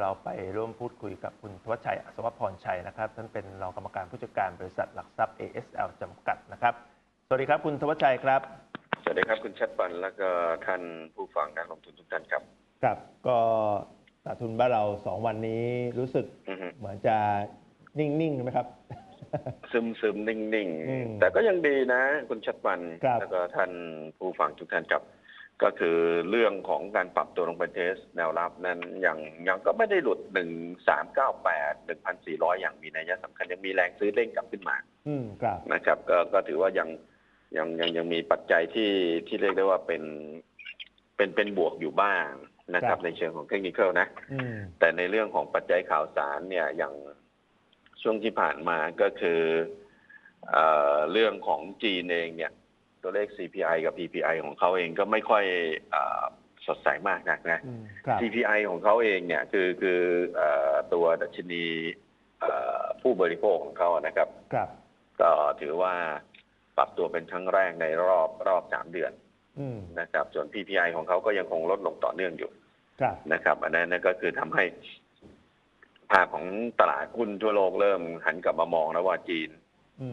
เราไปร่วมพูดคุยกับคุณทวัชชัยอัศวพรชัยนะครับท่านเป็นรองกรรมการผู้จัดการบริษัทหลักทรัพย์ ASL จำกัดนะครับ สวัสดีครับคุณทวัชชัยครับ สวัสดีครับคุณชัดปันแล้วก็ท่านผู้ฟังนักลงทุนทุกท่านครับครับก็ตลาดทุนบ้านเราสองวันนี้รู้สึกอือฮึเหมือนจะนิ่งๆไหมครับ ซึมซึมนิ่งนิ่งๆอืมแต่ก็ยังดีนะ คุณชัดปันครับแล้วก็ท่านผู้ฟังทุกท่านครับ ก็คือเรื่องของการปรับตัวลงไปเทสแนวรับนั้นยังยังก็ไม่ได้หลุดหนึ่งสามเก้าแปดหนึ่งพันสี่ร้อยอย่างมีนัยสำคัญยังมีแรงซื้อเร่งกลับขึ้นมาอืมครับนะครับก็ก็ถือว่ายังยังยังยังมีปัจจัยที่ที่เรียกได้ว่าเป็นเป็นเป็นบวกอยู่บ้างนะครับในเชิงของเทคนิคนะอืมแต่ในเรื่องของปัจจัยข่าวสารเนี่ยอย่างช่วงที่ผ่านมาก็คือเออเรื่องของจีนเองเนี่ย ตัวเลข CPI กับ PPI ของเขาเองก็ไม่ค่อยเออสดใสมากนักนะอืมครับ CPI ของเขาเองเนี่ยคือคือเออตัวดัชนีเอ่อผู้บริโภคของเขานะครับครับก็ถือว่าปรับตัวเป็นครั้งแรกในรอบรอบสามเดือนอืมนะครับ ส่วน PPI ของเขาก็ยังคงลดลงต่อเนื่องอยู่ครับนะครับ อันนั้นนั่นก็คือทำให้ภาพของตลาดหุ้นทั่วโลกเริ่มหันกลับมามองแล้วว่าจีน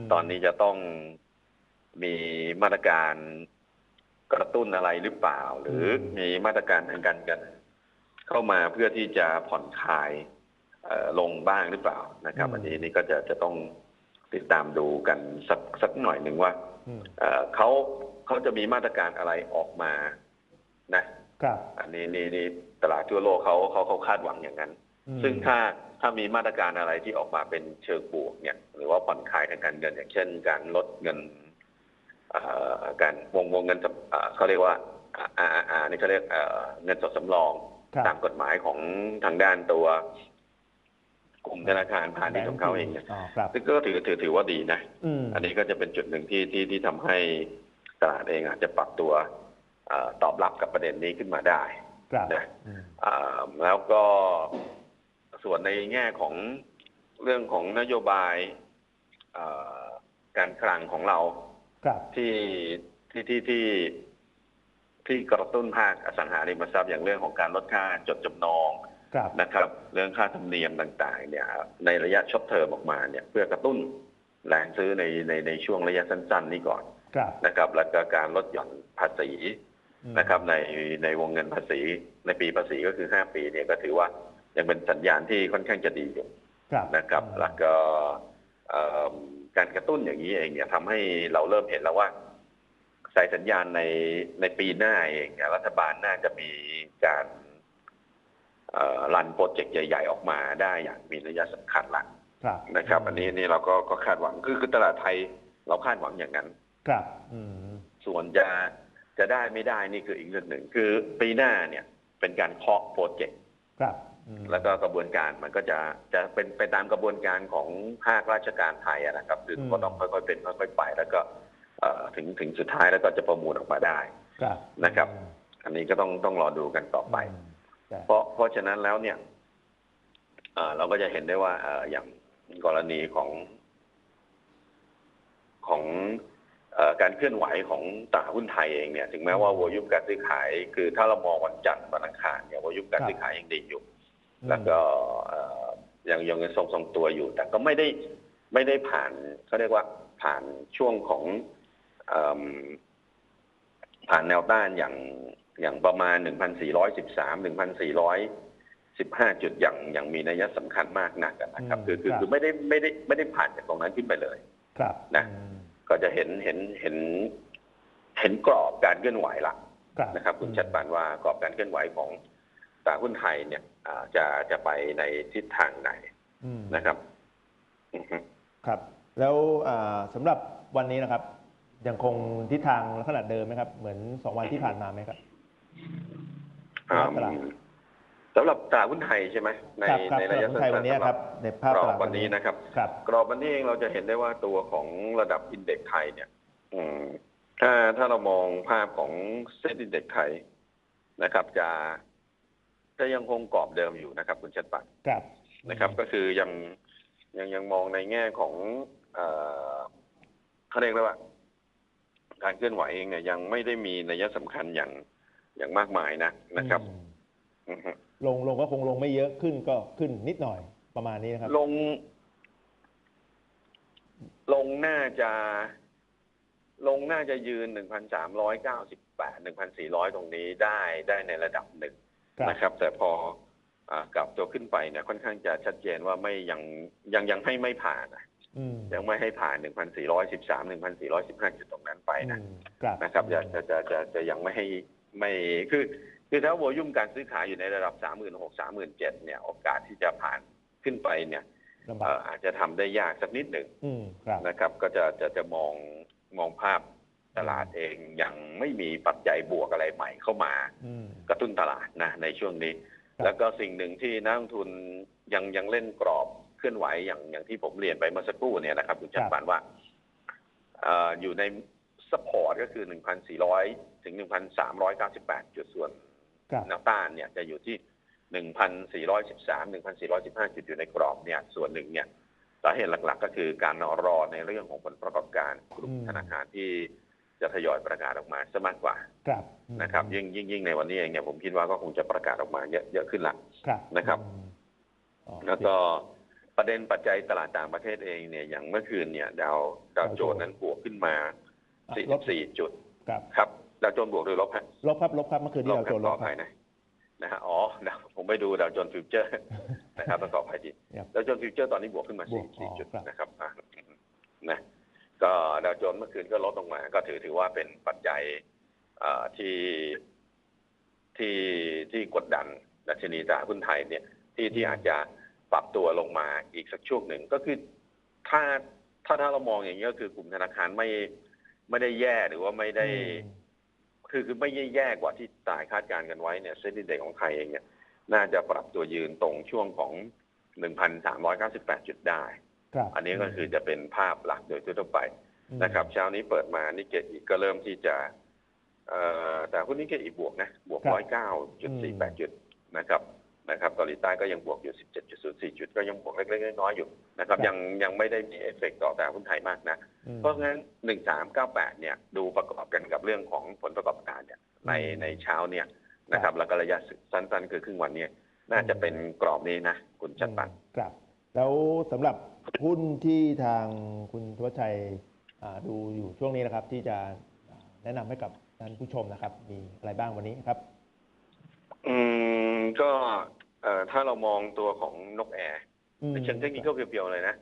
มตอนนี้จะต้อง มีมาตรการกระตุ้นอะไรหรือเปล่า หรือมีมาตรการทางการเงินเข้ามาเพื่อที่จะผ่อนคลายเอ่อลงบ้างหรือเปล่านะครับ อันนี้นี่ก็จะจะต้องติดตามดูกันสักสักหน่อยหนึ่งว่าอืมเอ่อเขาเขาจะมีมาตรการอะไรออกมานะครับอันนี้นี่นี่ตลาดทั่วโลกเขาเขาเขาคาดหวังอย่างนั้นอืมซึ่งถ้าถ้ามีมาตรการอะไรที่ออกมาเป็นเชิงบวกเนี่ย หรือว่าผ่อนคลายทางการเงินอย่างเช่น การลดเงินเอ่อ การวงวงเงินสำเอ่อเขาเรียกว่าอ่าอ่าอ่านี่เขาเรียกเอ่อเงินสดสำรองครับตามกฎหมายของทางด้านตัวกลุ่มธนาคารพาณิชย์ของเขาเองเนี่ยอ๋อครับซึ่งก็ถือถือถือว่าดีนะอืมอันนี้ก็จะเป็นจุดหนึ่งที่ที่ที่ทำให้ตลาดเองอาจจะปรับตัวเออตอบรับกับประเด็นนี้ขึ้นมาได้ครับนะอืมอ่าแล้วก็ส่วนในแง่ของเรื่องของนโยบายเอ่อการคลังของเรา ครับที่ที่ที่ที่ที่กระตุ้นภาคอสังหาริมทรัพย์อย่างเรื่องของการลดค่าจดจำนองครับนะครับ เรื่องค่าธรรมเนียมต่างๆ เนี่ยในระยะช็อตเทอมออกมาเนี่ย เพื่อกระตุ้นแรงซื้อในในในช่วงระยะสั้น ๆ นี้ก่อนครับนะครับ แล้วก็การลดหย่อนภาษีอืมนะครับ ในในวงเงินภาษี ในปีภาษีก็คือ5ปีเนี่ยก็ถือว่ายังเป็นสัญญาณที่ค่อนข้างจะดีอยู่ครับนะครับ แล้วก็เอ่อ การกระตุ้นอย่างนี้เองเนี่ยทำให้เราเริ่มเห็นแล้วว่าสายสัญญาณในในปีหน้าเองเนี่ยรัฐบาลน่าจะมีการเอ่อรันโปรเจกต์ใหญ่ ๆ ออกมาได้อย่างมีนัยสำคัญละครับนะครับ อันนี้นี่เราก็ก็คาดหวังคือคือตลาดไทยเราคาดหวังอย่างนั้น ครับอืมส่วนจะจะได้ไม่ได้นี่คืออีกเรื่องหนึ่ง คือปีหน้าเนี่ยเป็นการเคาะโปรเจกต์ครับอืม แล้วก็กระบวนการมันก็จะจะเป็นไปตามกระบวนการของภาคราชการไทยอะนะครับคือก็ต้องค่อยๆเป็นค่อยๆไป แล้วก็เอ่อถึงถึงสุดท้ายแล้วก็จะประมูลออกมาได้ครับนะครับ อันนี้ก็ต้องต้องรอดูกันต่อไปอืมใช่เพราะเพราะฉะนั้นแล้วเนี่ยเอ่อเราก็จะเห็นได้ว่าเอ่ออย่างกรณีของของเอ่อการเคลื่อนไหวของตลาดหุ้นไทยเองเนี่ยถึงแม้ว่าวอลุ่มการซื้อขาย คือถ้าเรามองวันจันทร์วันอังคารเนี่ยวอลุ่มการซื้อขายยังดีอยู่ แล้วก็เอ่อยังยังทรงทรงตัวอยู่ แต่ก็ไม่ได้ไม่ได้ผ่านเขาเรียกว่าผ่านช่วงของเอิ่มผ่านแนวต้านอย่างอย่างประมาณ 1,413 1,415 จุดอย่างอย่างมีนัยสำคัญมากหนักอะนะครับ คือคือคือไม่ได้ไม่ได้ไม่ได้ผ่านจากตรงนั้นขึ้นไปเลย ครับนะอืมก็จะเห็นเห็นเห็น เห็นกรอบการเคลื่อนไหวละครับนะครับ คุณชัดปานว่ากรอบการเคลื่อนไหวของตลาดหุ้นไทยเนี่ยอ่า จะจะไปในทิศทางไหนอืมนะครับอือฮึครับ แล้วอ่าสำหรับวันนี้นะครับ ยังคงทิศทางลักษณะเดิมไหมครับ เหมือนสองวันที่ผ่านมาไหมครับอ่าตลาดสำหรับตลาดหุ้นไทยใช่ไหมในครับครับในสำหระรับยะหุ้นสั้ไทยวันนๆนี้สำหครัรับในภาพกรตอบลาดวันนี้นะครับครับกรอบวันนี้เองเราจะเห็นได้ว่าตัวของระดับอินเด็กซ์ไทยเนี่ยอืมถ้าถ้าเรามองภาพของเซ็ตอินเด็กซ์ไทยนะครับ จะ จะยังคงกรอบเดิมอยู่นะครับ คุณชัดปันครับนะครับ ก็คือยังยังยังมองในแง่ของเอ่อเขาเรียกได้ว่า การเคลื่อนไหวเองเนี่ยยังไม่ได้มีนัยสำคัญอย่างอย่างมากมายนะนะครับอืมอือฮึลงลงก็คงลงไม่เยอะขึ้นก็ขึ้นนิดหน่อยประมาณนี้นะครับ ลง ลงน่าจะ ลงน่าจะยืน1,398 1,400ตรงนี้ได้ได้ในระดับหนึ่งครับ นะครับ แต่พออากลับตัวขึ้นไปเนี่ยค่อนข้างจะชัดเจนว่าไม่ยังยังยังให้ไม่ผ่านนะอืมยังไม่ให้ผ่าน 1,413 1,415 จุดตรงนั้นไปนะอืมครับนะครับจะจะจะจะจะยังไม่ให้ไม่คือคือถ้าวอลุ่มการซื้อขายอยู่ในระดับ 36,000 37,000เนี่ย โอกาสที่จะผ่านขึ้นไปเนี่ยลำเอ่บากออาจจะทำได้ยากสักนิดหนึ่งอืมครับนะครับ ก็จะจะจะมองมองภาพ ตลาดเองยังไม่มีปัจจัยบวกอะไรใหม่เข้ามาอืมกระตุ้นตลาดนะในช่วงนี้ครับแล้วก็สิ่งหนึ่งที่นักลงทุนยังยังเล่นกรอบเคลื่อนไหวอย่างอย่างที่ผมเรียนไปเมื่อสักครู่เนี่ยนะครับคุณจักรพันธ์ว่าเอ่ออยู่ในสปอร์ตก็คือ 1,400 ถึง 1,398 จุดส่วนครับแนวต้านเนี่ยจะอยู่ที่ 1,413 1,415 จุดอยู่ในกรอบเนี่ยส่วนหนึ่งเนี่ยสาเหตุหลักๆ ก็คือการรอในเรื่องของผลประกอบการกลุ่มอืมธนาคารที่ จะทยอยประกาศออกมาซะมากกว่าครับอืมนะครับ ยิ่งยิ่งยิ่งในวันนี้เองเนี่ยผมคิดว่าก็คงจะประกาศออกมาเยอะเยอะขึ้นละครับนะครับอืมอ๋อแล้วก็ประเด็นปัจจัยตลาดต่างประเทศเองเนี่ยอย่างเมื่อคืนเนี่ยดาวดาวโจนส์นั้นบวกขึ้นมาอะลบ44 จุดครับครับดาวโจนส์บวกหรือลบฮะลบครับลบครับเมื่อคืนที่เราคโจรันขลอบอคภัรัยบนะนะฮะอ๋อดาวผมไปดูดาวโจนส์ฟิวเจอร์นะครับต้องขออภัยทีครับดาวโจนส์ฟิวเจอร์ตอนนี้บวกขึ้นมาบวกอ๋อ44 จุดครับนะครับอะนะ ก็ดาวโจนส์เมื่อคืนก็ลดลงมา ก็ถือถือว่าเป็นปัจจัยที่ที่ที่กดดันดัชนีตลาดหุ้นไทยเนี่ยที่ที่อาจจะปรับตัวลงมาอีกสักช่วงหนึ่งก็คือถ้าถ้าถ้าเรามองอย่างนี้ก็คือกลุ่มธนาคารไม่ไม่ได้แย่หรือว่าไม่ได้ คือคือไม่แย่กว่าที่ตายคาดการณ์กันไว้เนี่ยเซ็นดีเด็กของไทยเองเนี่ยน่าจะปรับตัวยืนตรงช่วงของ 1,398 จุดได้ อันนี้ก็คือจะเป็นภาพหลักโดยทั่วไปอืมนะครับ เช้านี้เปิดมานิเกอีก็เริ่มที่จะเอ่อแต่หุ้นนิเกอีบวกนะบวก109.48จุดนะครับนะครับเกาหลีใต้ก็ยังบวกอยู่ 17.04 จุด ก็ยังบวกเล็กๆน้อยๆอยู่นะครับ ยังยังไม่ได้มีเอฟเฟกต์ต่อตลาดหุ้นไทยมากนะอืมเพราะงั้น 1398 เนี่ย ดูประกอบกันกับเรื่องของผลประกอบการเนี่ย ในอืมในเช้าเนี่ยนะครับ แล้วก็ระยะสั้นๆ คือครึ่งวันเนี่ย น่าจะเป็นกรอบนี้นะ คุณจัดปันครับ แล้วสำหรับหุ้นที่ทางคุณธวัชชัยอ่าดูอยู่ช่วงนี้นะครับ ที่จะอ่าแนะนำให้กับท่านผู้ชมนะครับ มีอะไรบ้างวันนี้ครับ อืมก็เอ่อถ้าเรามองตัวของนกแอร์อืมในเชิงเทคนิคก็เพียวๆเลยนะ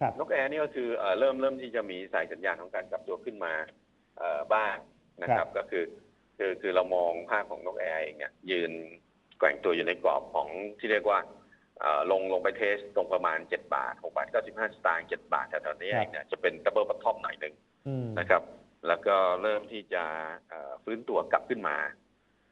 ครับ นกแอร์นี่ก็คือเอ่อเริ่มเริ่มที่จะมีสายสัญญาณของการกลับตัวขึ้นมาเอ่อบ้างนะครับก็คือ คือคือเรามองภาพของนกแอร์เองเนี่ยยืนแกว่งตัวอยู่ในกรอบของที่เรียกว่าเอ่อ ลงลงไปเทสตรงประมาณ 7 บาท6บาท95สตางค์7บาทแถวๆนี้เองเนี่ยจะเป็นดับเบิลบัตทอมหน่อยหนึ่งอืมนะครับ แล้วก็เริ่มที่จะเอ่อฟื้นตัวกลับขึ้นมา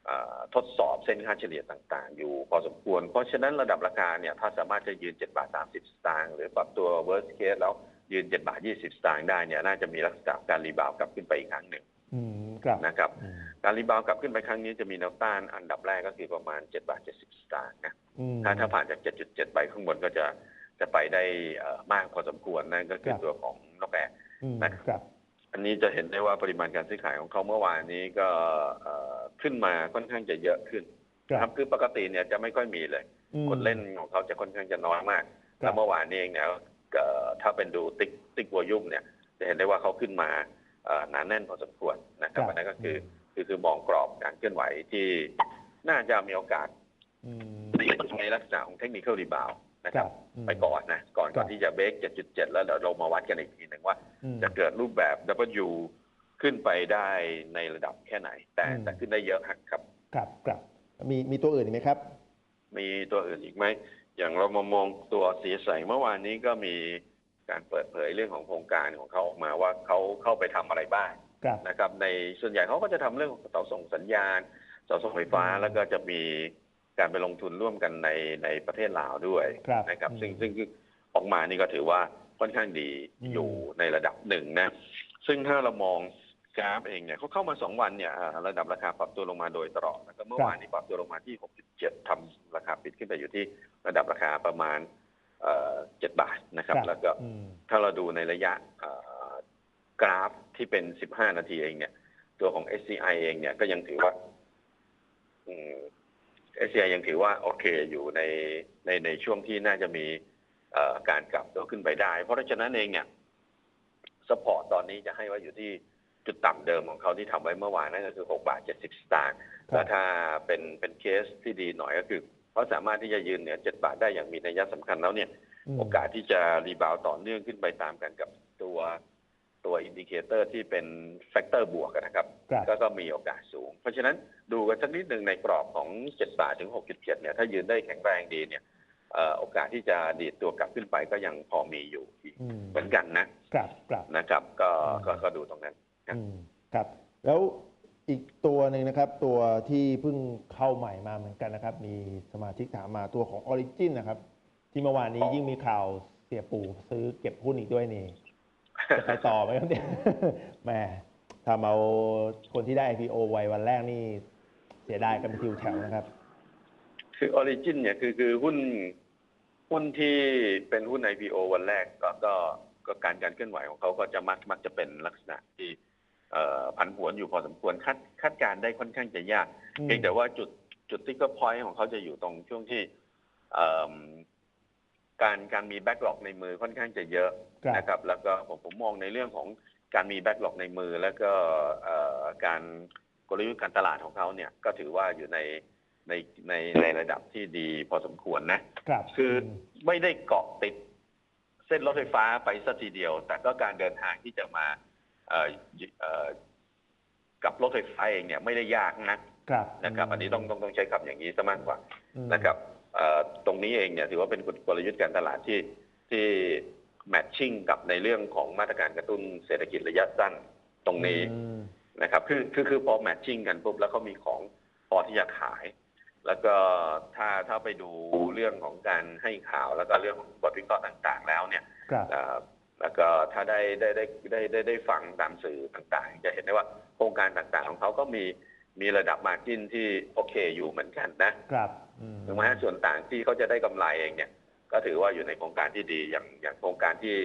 เอ่อทดสอบเส้นค่าเฉลี่ยต่างๆ อยู่พอสมควร เพราะฉะนั้นระดับราคาเนี่ยถ้าสามารถจะยืน 7 บาท 30 สตางค์หรือปรับตัว worst case แล้วยืน 7 บาท 20 สตางค์ได้เนี่ยน่าจะมีลักษณะการรีบาวด์กลับขึ้นไปอีกครั้งหนึ่งอืมครับนะครับอืม การรีบาวด์กลับขึ้นไปครั้งนี้จะมีแนวต้านอันดับแรกก็คือประมาณ7บาท70สตางค์นะอืมถ้าถ้าผ่านจาก 7.7 ไปข้างบนก็จะจะไปได้เอ่อมากพอสมควรนั่นก็คือครับตัวของนกแอร์อืมนะครับครับ อันนี้จะเห็นได้ว่าปริมาณการซื้อขายของเขาเมื่อวานนี้ก็เอ่อขึ้นมาค่อนข้างจะเยอะขึ้นครันะครับบคือปกติเนี่ยจะไม่ค่อยมีเลยอืมคนเล่นของเขาจะค่อนข้างจะน้อยมากครับแล้วเมื่อวานนี้เองเนี่ยเอ่อถ้าเป็นดูติ๊กติ๊กวอยุ่มเนี่ย จะเห็นได้ว่าเขาขึ้นมาเอ่อหนาแน่นพอสมควรนะครับอันนั้นก็คือ คือคือมองกรอบการเคลื่อนไหวที่น่าจะมีโอกาสอืมดีในลักษณะของเทคนิคอลรีบาวนะคครัรับบอืมไปก่อนนะก่อนก่อนครับที่จะเบรก7.7 แล้วเดี๋ยวเรามาวัดกันอีกทีหนึ่งว่าอืมจะเกิดรูปแบบ W ขึ้นไปได้ในระดับแค่ไหน แต่อืมแต่ขึ้นได้เยอะครับครับครับมีมีตัวอื่นอีกไหมครับ มีตัวอื่นอีกไหม อย่างเรามามองตัวสีใสเมื่อวานนี้ก็มีการเปิดเผยเรื่องของโครงการของเขาออกมาว่าเขาเข้าไปทำอะไรบ้าง ครับนะครับในส่วนใหญ่เขาก็จะทำเรื่องของเสาส่งสัญญาณเสาส่งไฟฟ้าอืมแล้วก็จะมีการไปลงทุนร่วมกันในในประเทศลาวด้วยครับนะครับอืมซึ่งซึ่งซึ่งออกมานี่ก็ถือว่าค่อนข้างดีอืมอยู่ในระดับหนึ่งนะ ซึ่งถ้าเรามองกราฟเองเนี่ยเขาเข้ามาสองวันเนี่ยอ่าระดับราคาปรับตัวลงมาโดยตลอดแล้วก็เมื่อวานนี้ปรับตัวลงมาที่ 6.7ทำราคาปิดขึ้นไปอยู่ที่ระดับราคาประมาณเอ่อ7บาทนะครับ แล้วก็อืมถ้าเราดูในระยะเอ่อ กราฟที่เป็น 15 นาทีเองเนี่ย ตัวของ SCI เองเนี่ยก็ยังถือว่าอืม SCI ยังถือว่าโอเคอยู่ในในในช่วงที่น่าจะมีเอ่อการกลับตัวขึ้นไปได้ เพราะฉะนั้นเองเนี่ยสปอร์ตตอนนี้จะให้ว่าอยู่ที่จุดต่ำเดิมของเขาที่ทำไว้เมื่อวานนั่นก็คือ 6 บาท 70 สตางค์ครับแล้วถ้าเป็นเป็นเคสที่ดีหน่อยก็คือเขาสามารถที่จะยืนเหนือ 7 บาทได้อย่างมีนัยสำคัญแล้วเนี่ยมโอกาสที่จะรีบาวต่อเนื่องขึ้นไปตามกันกับตัวตัวอิน ดิเคเตอร์ที่เป็นแฟกเตอร์บวกอะนะครับครับก็ก็มีโอกาสสูง เพราะฉะนั้นดูกันสักนิดหนึ่งในกรอบของ7บาทถึง 6.7เนี่ยถ้ายืนได้แข็งแรงดีเนี่ยเอ่อโอกาสที่จะดีดตัวกลับขึ้นไปก็ยังพอมีอยู่อีกอืมเหมือนกันนะครับครับนะครับ ก็อืมก็ก็ดูตรงนั้นครับอืมครับ แล้วอีกตัวหนึ่งนะครับ ตัวที่เพิ่งเข้าใหม่มาเหมือนกันนะครับ มีสมาชิกถามมาตัวของ Origin นะครับ ที่เมื่อวานนี้อ๋อยิ่งมีข่าวเสียปู่ซื้อเก็บหุ้นอีกด้วยนี่ จะไปต่อไหมครับเนี่ยแหมทำเอาคนที่ได้ IPO ไววันแรกนี่เสียดายกันเป็นทิวแถวนะครับ คือออริจินเนี่ยคือคือหุ้นหุ้นที่เป็นหุ้น IPO วันแรกก็ก็ก็การการเคลื่อนไหวของเขาก็จะมักมักจะเป็นลักษณะที่เอ่อผันผวนอยู่พอสมควรคาดคาดการณ์ได้ค่อนข้างจะยากอืมเพียงแต่ว่าจุดจุดที่ก็พอยของเขาจะอยู่ตรงช่วงที่เอิ่ม การการมีแบ็กหลอกในมือค่อนข้างจะเยอะครับนะครับ แล้วก็ผมผมมองในเรื่องของการมีแบ็กหลอกในมือ แล้วก็เอ่อการกลยุทธ์การตลาดของเขาเนี่ยก็ถือว่าอยู่ในในในในระดับที่ดีพอสมควรนะครับคืออมไม่ได้เกาะติดเส้นรถไฟฟ้าไปสัทีเดียว แต่ก็การเดินทางที่จะมาเอ่อเอ่อกับรถไฟฟ้าเองเนี่ยไม่ได้ยากนักครับนะครับ อันนี้ต้องต้องต้องใช้คำอย่างนี้ซะมากกว่าอืมนะครับเอ่อ ตรงนี้เองเนี่ยถือว่าเป็นกลยุทธ์การตลาดที่ที่แมทชิ่งกับในเรื่องของมาตรการกระตุ้นเศรษฐกิจระยะสั้นตรงนี้อืมนะครับคือคือคือพอแมทชิ่งกันปุ๊บแล้วเขามีของพอที่จะขาย แล้วก็ถ้าถ้าไปดูเรื่องของการให้ข่าวแล้วก็เรื่องของบทวิเคราะห์ต่าง ๆ แล้วเนี่ยครับเอ่อแล้วก็ถ้าได้ได้ได้ได้ได้ได้ฟังตามสื่อต่างๆ จะเห็นได้ว่าโครงการต่างๆของเขาก็มี มีระดับมาจิ้นที่โอเคอยู่เหมือนกันนะครับอืมถูกไหมฮะส่วนต่างที่เขาจะได้กำไรเองเนี่ย ก็ถือว่าอยู่ในโครงการที่ดีอย่างอย่างโครงการที่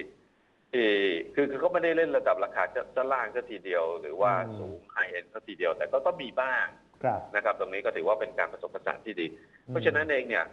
ที่คือคือเขาไม่ได้เล่นระดับราคาจะจะล่างสัทีเดียว หรือว่าสูงไฮเอ็นสัทีเดียว แต่ก็ก็มีบ้างครับนะครับ ตรงนี้ก็ถือว่าเป็นการผสมผสานที่ดี เพราะฉะนั้นเองเนี่ย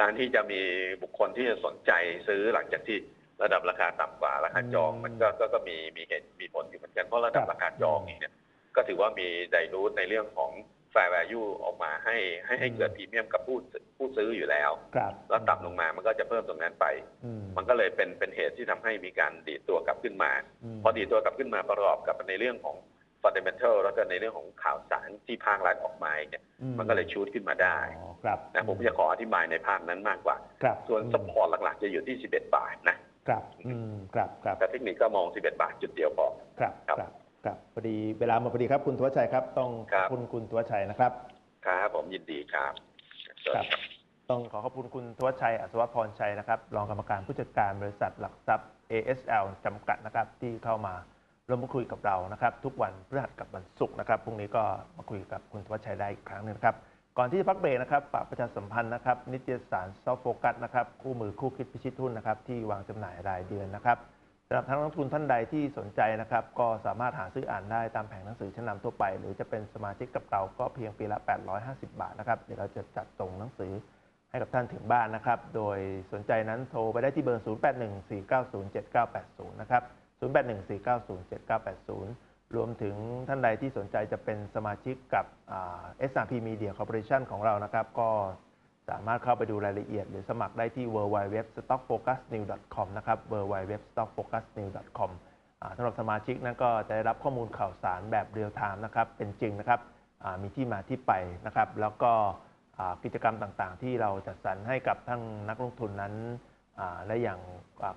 การที่จะมีบุคคลที่จะสนใจซื้อหลังจากที่ระดับราคาต่ำกว่าราคาจองอืมมันก็ก็ก็มีมีเหตุมีผลอยู่เหมือนกันเพราะระดับครับราคาจองเองเนี่ย ก็ถือว่ามีไดรูทในเรื่องของ fair value ออกมาให้ให้ให้อืมเกิดพรีเมียมกับผู้ผู้ซื้ออยู่แล้วครับแล้วต่ำลงมามันก็จะเพิ่มตรงนั้นไปอืมมันก็เลยเป็นเป็นเหตุที่ทำให้มีการดีดตัวกลับขึ้นมามพอดีดตัวกลับขึ้นมาประกอบกับในเรื่องของ fundamental แล้วก็ในเรื่องของข่าวสารที่ภาครัฐออกมาเนี่ยอืมันก็เลยชูดขึ้นมาได้อ๋อครับนะผมจะขออธิบายในภาพนั้นมากกว่าครับส่วนอืมสปอร์ตหลักๆ จะอยู่ที่ 11 บาทนะครับ อืม ครับ ครับแต่เทคนิคก็มอง 11 บาทจุดเดียวพอ ครับ ครับ ครับครับพอดีเวลามาพอดีครับคุณทวชัยครับ ต้องขครัอบบคุณคุณทวชัยนะครับครับผมยินดีครับสวัสดีครับ ต้องขอขอบคุณคุณทวชัยอัศวพรชัยนะครับรองกรรมการผู้จัดการบริษัทหลักทรัพย์ ASL จำกัดนะครับ ที่เข้ามาร่วมพูดคุยกับเรานะครับ ทุกวันพฤหัสกับวันศุกร์นะครับพรุ่งนี้ก็มาคุยกับคุณทวชัยได้อีกครั้งหนึงนะครับก่อนที่จะพักเบรกนะครับฝากประชาสัมพันธ์นะครับ นิตยสารซอฟโฟกัสนะครับคู่มือคู่คิดพิชิตทุนนะครับที่วางจำหน่ายรายเดือนนะครับสำหรับทั้งนักทุนท่านใดที่สนใจนะครับ ก็สามารถหาซื้ออ่านได้ตามแผงหนังสือชั้นนำทั่วไป หรือจะเป็นสมาชิกกับเราก็เพียงปีละ 850 บาทนะครับ เดี๋ยวเราจะจัดส่งหนังสือให้กับท่านถึงบ้านนะครับ โดยสนใจนั้นโทรไปได้ที่เบอร์ 0814907980 นะครับ 0814907980 รวมถึงท่านใดที่สนใจจะเป็นสมาชิกกับอ่า S&P Media Corporation ของเรานะครับ ก็ สามารถเข้าไปดูรายละเอียดหรือสมัครได้ที่ www.stockfocusnews.com นะครับ www.stockfocusnews.com อ่าสำหรับสมาชิกนั้นก็จะได้รับข้อมูลข่าวสารแบบเรียลไทม์นะครับ เป็นจริงนะครับมีที่มาที่ไปนะครับ แล้วก็กิจกรรมต่างๆ ที่เราจัดสรรให้กับทั้งนักลงทุนนั้นอ่าได้อย่าง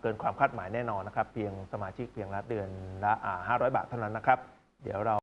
เกินความคาดหมายแน่นอนนะครับ เพียงสมาชิกเพียงละเดือนละอ่า500 บาทเท่านั้นนะครับ เดี๋ยวเรา